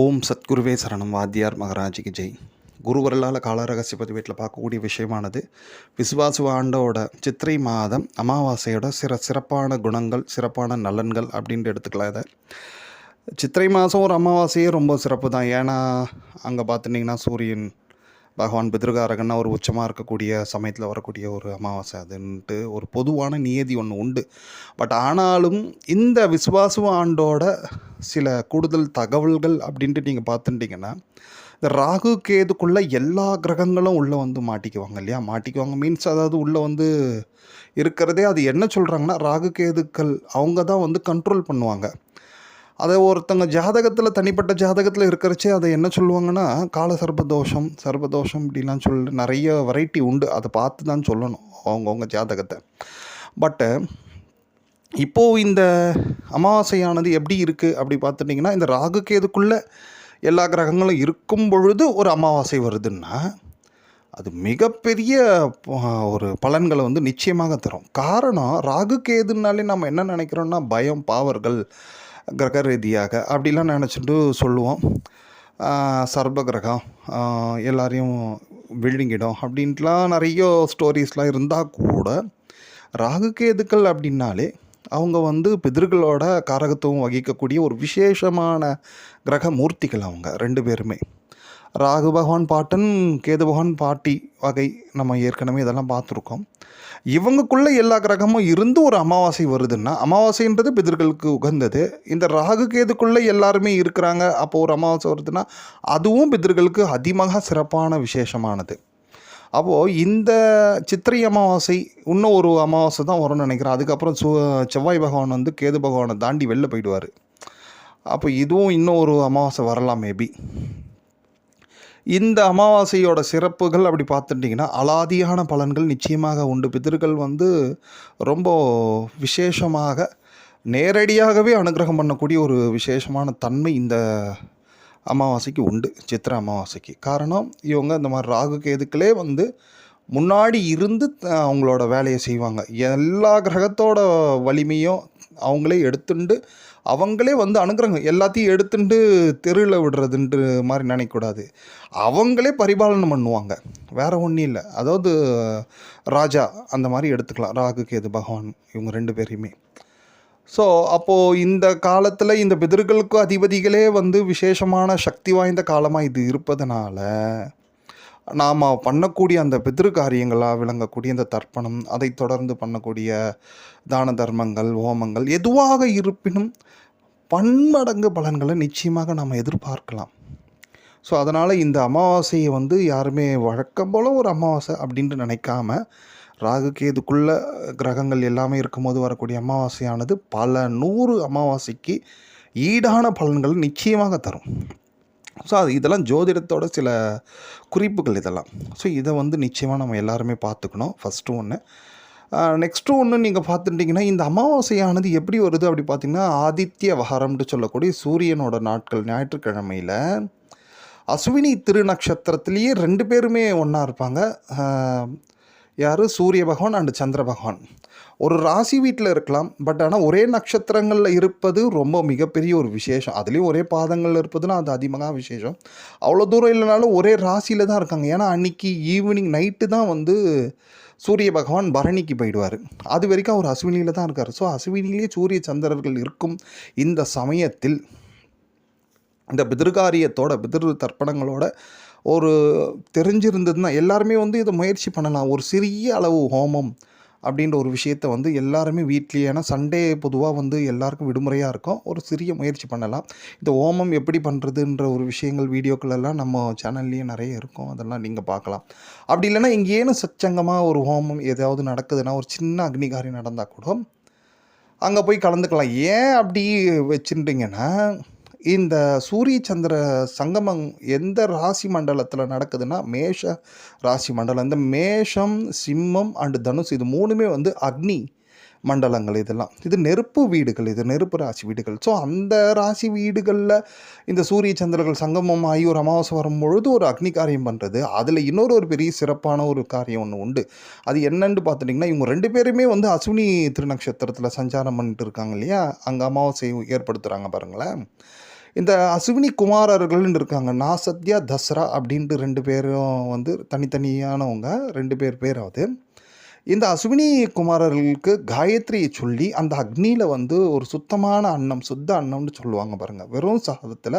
ஓம் சத்குருவே சரணம். வாத்தியார் மகராஜிக்கு ஜெய். குருவரலால் காலரகசிய பதிவேட்டில் பார்க்கக்கூடிய விஷயமானது விசுவாசு ஆண்டோட சித்திரை மாதம் அமாவாசையோட சிற சிறப்பான குணங்கள் சிறப்பான நலன்கள் அப்படின்ட்டு எடுத்துக்கலாம் இதை. சித்திரை மாதம் ஒரு அமாவாசையே ரொம்ப சிறப்பு தான். ஏன்னா அங்கே பார்த்துட்டிங்கன்னா சூரியன் பகவான் பிதிருகாரகன்னா ஒரு உச்சமாக இருக்கக்கூடிய சமயத்தில் வரக்கூடிய ஒரு அமாவாசை அதுன்ட்டு ஒரு பொதுவான நியதி ஒன்று உண்டு. பட் ஆனாலும் இந்த விசுவாசு ஆண்டோட சில கூடுதல் தகவல்கள் அப்படின்ட்டு நீங்கள் பார்த்துட்டிங்கன்னா இந்த ராகு கேதுக்குள்ளே எல்லா கிரகங்களும் உள்ளே வந்து மாட்டிக்குவாங்க இல்லையா? மாட்டிக்குவாங்க மீன்ஸ் அதாவது உள்ளே வந்து இருக்கிறதே அது என்ன சொல்கிறாங்கன்னா ராகு கேதுக்கள் அவங்க தான் வந்து கண்ட்ரோல் பண்ணுவாங்க. அதை ஒருத்தங்க ஜாதகத்தில் தனிப்பட்ட ஜாதகத்தில் இருக்கிறச்சே அதை என்ன சொல்லுவாங்கன்னா கால சர்பதோஷம் சர்பதோஷம் இப்படிலாம் சொல்லி நிறைய வெரைட்டி உண்டு. அதை பார்த்து தான் சொல்லணும் அவங்கவுங்க ஜாதகத்தை. பட்டு இப்போது இந்த அமாவாசையானது எப்படி இருக்குது அப்படி பார்த்துட்டிங்கன்னா இந்த ராகு கேதுக்குள்ளே எல்லா கிரகங்களும் இருக்கும் பொழுது ஒரு அமாவாசை வருதுன்னா அது மிகப்பெரிய ஒரு பலன்களை வந்து நிச்சயமாக தரும். காரணம் ராகு கேதுனாலே நம்ம என்ன நினைக்கிறோன்னா பயம் பாவர்கள் கிரக ரீதியாக அப்படிலாம் நினச்சிட்டு சொல்லுவோம். சர்ப கிரகம் எல்லாரையும் விழுங்கிடும் அப்படின்ட்டுலாம் நிறைய ஸ்டோரிஸ்லாம் இருந்தால் கூட ராகு கேதுக்கள் அப்படின்னாலே அவங்க வந்து பிதர்களோட காரகத்துவம் வகிக்கக்கூடிய ஒரு விசேஷமான கிரக மூர்த்திகள் அவங்க ரெண்டு பேருமே. ராகு பகவான் பாட்டன் கேது பகவான் பாட்டி வகை நம்ம ஏற்கனவே இதெல்லாம் பார்த்துருக்கோம். இவங்களுக்குள்ளே எல்லா கிரகமும் இருந்து ஒரு அமாவாசை வருதுன்னா அமாவாசைன்றது பிதர்களுக்கு உகந்தது. இந்த ராகு கேதுக்குள்ளே எல்லாருமே இருக்கிறாங்க அப்போ ஒரு அமாவாசை வருதுன்னா அதுவும் பிதர்களுக்கு அதிமாக சிறப்பான விசேஷமானது. அப்போது இந்த சித்திரை அமாவாசை இன்னும் ஒரு அமாவாசை தான் வரும்னு நினைக்கிறேன். அதுக்கப்புறம் சு செவ்வாய் பகவான் வந்து கேது பகவானை தாண்டி வெளில போயிடுவார். அப்போ இதுவும் இன்னும் ஒரு அமாவாசை வரலாம் மேபி இந்த அமாவாசையோட சிறப்புகள் அப்படி பார்த்துட்டிங்கன்னா அலாதியான பலன்கள் நிச்சயமாக உண்டு. பிதர்கள் வந்து ரொம்ப விசேஷமாக நேரடியாகவே அனுகிரகம் பண்ணக்கூடிய ஒரு விசேஷமான தன்மை இந்த அமாவாசைக்கு உண்டு சித்திரை அமாவாசைக்கு. காரணம் இவங்க இந்த மாதிரி ராகு கேதுக்களே வந்து முன்னாடி இருந்து அவங்களோட வேலையை செய்வாங்க. எல்லா கிரகத்தோட வலிமையும் அவங்களே எடுத்துண்டு அவங்களே வந்து அனுகிரகம் எல்லாத்தையும் எடுத்துட்டு தெருவில் விடுறதுன்ற மாதிரி நினைக்கக்கூடாது. அவங்களே பரிபாலனம் பண்ணுவாங்க. வேறு ஒன்றும் இல்லை. அதாவது ராஜா அந்த மாதிரி எடுத்துக்கலாம். ராகு கேது பகவான் இவங்க ரெண்டு பேரையுமே. ஸோ அப்போது இந்த காலத்தில் இந்த பிதர்களுக்கு அதிபதிகளே வந்து விசேஷமான சக்தி வாய்ந்த காலமாக இது இருப்பதனால நாம் பண்ணக்கூடிய அந்த பிதிரு காரியங்களாக விளங்கக்கூடிய இந்த தர்ப்பணம் அதை தொடர்ந்து பண்ணக்கூடிய தான தர்மங்கள் ஹோமங்கள் எதுவாக இருப்பினும் பன்மடங்கு பலன்களை நிச்சயமாக நாம் எதிர்பார்க்கலாம். ஸோ அதனால் இந்த அமாவாசையை வந்து யாருமே வழக்கம் போல் ஒரு அமாவாசை அப்படின்ட்டு நினைக்காம ராகு கேதுக்குள்ள கிரகங்கள் எல்லாமே இருக்கும்போது வரக்கூடிய அமாவாசையானது பல நூறு அமாவாசைக்கு ஈடான பலன்கள் நிச்சயமாக தரும். ஸோ அது இதெல்லாம் ஜோதிடத்தோட சில குறிப்புகள் இதெல்லாம். ஸோ இதை வந்து நிச்சயமாக நம்ம எல்லாருமே பார்த்துக்கணும். ஃபஸ்ட்டு ஒன்று நெக்ஸ்ட்டு ஒன்று நீங்கள் பார்த்துட்டிங்கன்னா இந்த அமாவாசையானது எப்படி வருது அப்படி பார்த்திங்கன்னா ஆதித்ய வகாரம்னு சொல்லக்கூடிய சூரியனோட நாட்கள் ஞாயிற்றுக்கிழமையில் அஸ்வினி திருநக்ஷத்திரத்துலேயே ரெண்டு பேருமே ஒன்றா இருப்பாங்க. யார்? சூரிய பகவான் அண்டு சந்திர பகவான். ஒரு ராசி வீட்டில் இருக்கலாம் பட் ஆனால் ஒரே நட்சத்திரங்களில் இருப்பது ரொம்ப மிகப்பெரிய ஒரு விசேஷம். அதுலேயும் ஒரே பாதங்களில் இருப்பதுன்னா அது அதிகமாக விசேஷம். அவ்வளோ தூரம் இல்லைனாலும் ஒரே ராசியில் தான் இருக்காங்க. ஏன்னா அன்னைக்கு ஈவினிங் நைட்டு தான் வந்து சூரிய பகவான் பரணிக்கு போயிடுவார். அது வரைக்கும் அவர் அஸ்வினியில் தான் இருக்கார். ஸோ அஸ்வினிலேயே சூரிய சந்திரர்கள் இருக்கும் இந்த சமயத்தில் இந்த பிதிர்காரியத்தோட பிதிரு தர்ப்பணங்களோட ஒரு தெரிஞ்சிருந்ததுன்னா எல்லாருமே வந்து இதை முயற்சி பண்ணலாம். ஒரு சிறிய அளவு ஹோமம் அப்படின்ற ஒரு விஷயத்த வந்து எல்லாருமே வீட்லேயே ஏன்னா சண்டே பொதுவாக வந்து எல்லாருக்கும் விடுமுறையாக இருக்கும். ஒரு சிறிய முயற்சி பண்ணலாம். இந்த ஹோமம் எப்படி பண்ணுறதுன்ற ஒரு விஷயங்கள் வீடியோக்களெல்லாம் நம்ம சேனல்லையே நிறைய இருக்கும். அதெல்லாம் நீங்கள் பார்க்கலாம். அப்படி இல்லைன்னா இங்கேனும் சச்சங்கமாக ஒரு ஹோமம் ஏதாவது நடக்குதுன்னா ஒரு சின்ன அக்னிகாரி நடந்தால் கூட அங்கே போய் கலந்துக்கலாம். ஏன் அப்படி வச்சுட்டிங்கன்னா இந்த சூரிய சந்திர சங்கமம் எந்த ராசி மண்டலத்தில் நடக்குதுன்னா மேஷ ராசி மண்டலம். இந்த மேஷம் சிம்மம் அண்டு தனுஷ் இது மூணுமே வந்து அக்னி மண்டலங்கள் இதெல்லாம். இது நெருப்பு வீடுகள் இது நெருப்பு ராசி வீடுகள். ஸோ அந்த ராசி வீடுகளில் இந்த சூரிய சந்திரர்கள் சங்கமம் ஆகி ஒரு அமாவாசை வரும் பொழுது ஒரு அக்னி காரியம் பண்ணுறது அதில் இன்னொரு ஒரு பெரிய சிறப்பான ஒரு காரியம் ஒன்று உண்டு. அது என்னன்னு பார்த்துட்டிங்கன்னா இவங்க ரெண்டு பேருமே வந்து அஸ்வினி திருநக்ஷத்திரத்தில் சஞ்சாரம் பண்ணிட்டு இருக்காங்க இல்லையா? அங்கே அமாவாசை ஏற்படுத்துகிறாங்க பாருங்களேன். இந்த அசுவினி குமாரர்கள்னு இருக்காங்க நான் சத்யா தஸ்ரா அப்படின்ட்டு ரெண்டு பேரும் வந்து தனித்தனியானவங்க ரெண்டு பேர் பேராவது இந்த அசுவினி குமாரர்களுக்கு காயத்ரியை சொல்லி அந்த அக்னியில் வந்து ஒரு சுத்தமான அன்னம் சுத்த அன்னம்னு சொல்லுவாங்க பாருங்கள் வெறும் சாதத்தில்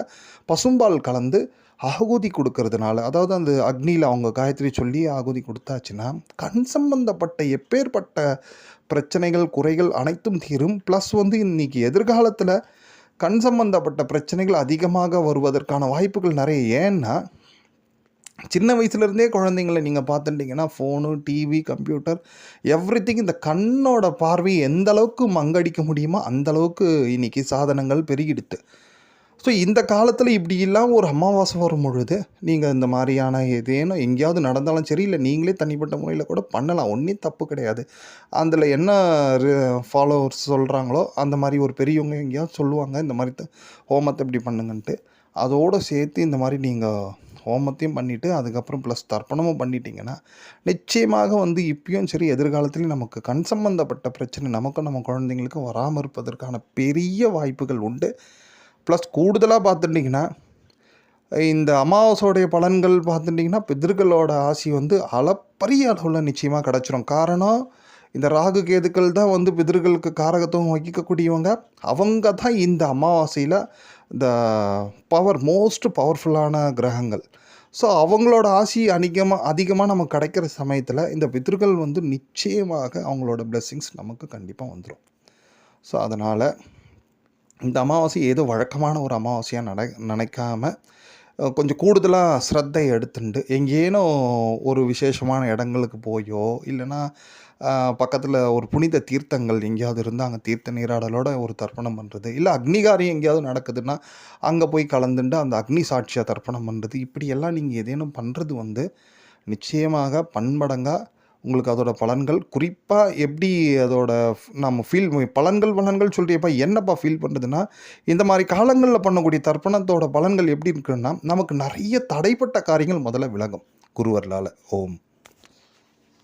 பசும்பால் கலந்து ஆகுதி கொடுக்கறதுனால அதாவது அந்த அக்னியில் அவங்க காயத்ரி சொல்லி ஆகுதி கொடுத்தாச்சுன்னா கண் சம்பந்தப்பட்ட எப்பேற்பட்ட பிரச்சனைகள் குறைகள் அனைத்தும் தீரும். ப்ளஸ் வந்து இன்னைக்கு எதிர்காலத்தில் கண் சம்பந்தப்பட்ட பிரச்சனைகள் அதிகமாக வருவதற்கான வாய்ப்புகள் நிறைய. ஏன்னா சின்ன வயசுலேருந்தே குழந்தைங்கள நீங்கள் பார்த்துட்டிங்கன்னா ஃபோனு டிவி கம்ப்யூட்டர் எவ்ரிதிங் இந்த கண்ணோட பார்வை எந்த அளவுக்கு மங்கடிக்க முடியுமோ அந்த அளவுக்கு இன்னைக்கு சாதனங்கள் பெருகிடுத்து. ஸோ இந்த காலத்தில் இப்படி இல்லாமல் ஒரு அமாவாசை வரும் பொழுது நீங்கள் இந்த மாதிரியான ஏதேனும் எங்கேயாவது நடந்தாலும் சரி இல்லை நீங்களே தனிப்பட்ட முறையில் கூட பண்ணலாம். ஒன்றும் தப்பு கிடையாது. அதில் என்ன ஃபாலோவர்ஸ் சொல்கிறாங்களோ அந்த மாதிரி ஒரு பெரியவங்க எங்கேயாவது சொல்லுவாங்க இந்த மாதிரி த- ஹோமத்தை இப்படி பண்ணுங்கன்ட்டு. அதோடு சேர்த்து இந்த மாதிரி நீங்கள் ஹோமத்தையும் பண்ணிவிட்டு அதுக்கப்புறம் ப்ளஸ் தர்ப்பணமும் பண்ணிட்டீங்கன்னா நிச்சயமாக வந்து இப்பயும் சரி எதிர்காலத்துலேயும் நமக்கு கண் சம்பந்தப்பட்ட பிரச்சனை நமக்கும் நம்ம குழந்தைங்களுக்கும் வராமல் இருப்பதற்கான பெரிய வாய்ப்புகள் உண்டு. ப்ளஸ் கூடுதலாக பார்த்துட்டிங்கன்னா இந்த அமாவாசையோடைய பலன்கள் பார்த்துட்டிங்கன்னா பிதர்களோட ஆசி வந்து அளப்பரிய அளவில் நிச்சயமாக கிடச்சிரும். காரணம் இந்த ராகு கேதுக்கள் தான் வந்து பிதர்களுக்கு காரகத்துவம் வகிக்கக்கூடியவங்க. அவங்க தான் இந்த அமாவாசையில் இந்த பவர் மோஸ்ட் பவர்ஃபுல்லான கிரகங்கள். ஸோ அவங்களோட ஆசி அதிகமாக அதிகமாக நமக்கு கிடைக்கிற சமயத்தில் இந்த பிதர்கள் வந்து நிச்சயமாக அவங்களோட பிளெஸ்ஸிங்ஸ் நமக்கு கண்டிப்பாக வந்துடும் ஸோ அதனால் இந்த அமாவாசை ஏதோ வழக்கமான ஒரு அமாவாசையாக நட நினைக்காம கொஞ்சம் கூடுதலாக ஸ்ரத்தை எடுத்துண்டு எங்கேனும் ஒரு விசேஷமான இடங்களுக்கு போயோ இல்லைன்னா பக்கத்தில் ஒரு புனித தீர்த்தங்கள் எங்கேயாவது இருந்தால் அங்கே தீர்த்த நீராடலோட ஒரு தர்ப்பணம் பண்ணுறது இல்லை அக்னிகாரியம் எங்கேயாவது நடக்குதுன்னா அங்கே போய் கலந்துட்டு அந்த அக்னி சாட்சியாக தர்ப்பணம் பண்ணுறது இப்படியெல்லாம் நீங்கள் ஏதேனும் பண்ணுறது வந்து நிச்சயமாக பன்மடங்காக உங்களுக்கு அதோட பலன்கள் குறிப்பாக எப்படி அதோட நம்ம ஃபீல் பலன்கள் பலன்கள் சொல்றியப்பா என்னப்பா ஃபீல் பண்ணுறதுன்னா இந்த மாதிரி காலங்களில் பண்ணக்கூடிய தர்ப்பணத்தோட பலன்கள் எப்படி இருக்குன்னா நமக்கு நிறைய தடைப்பட்ட காரியங்கள் முதல்ல விளங்கும் குருவர்களால் ஓம்.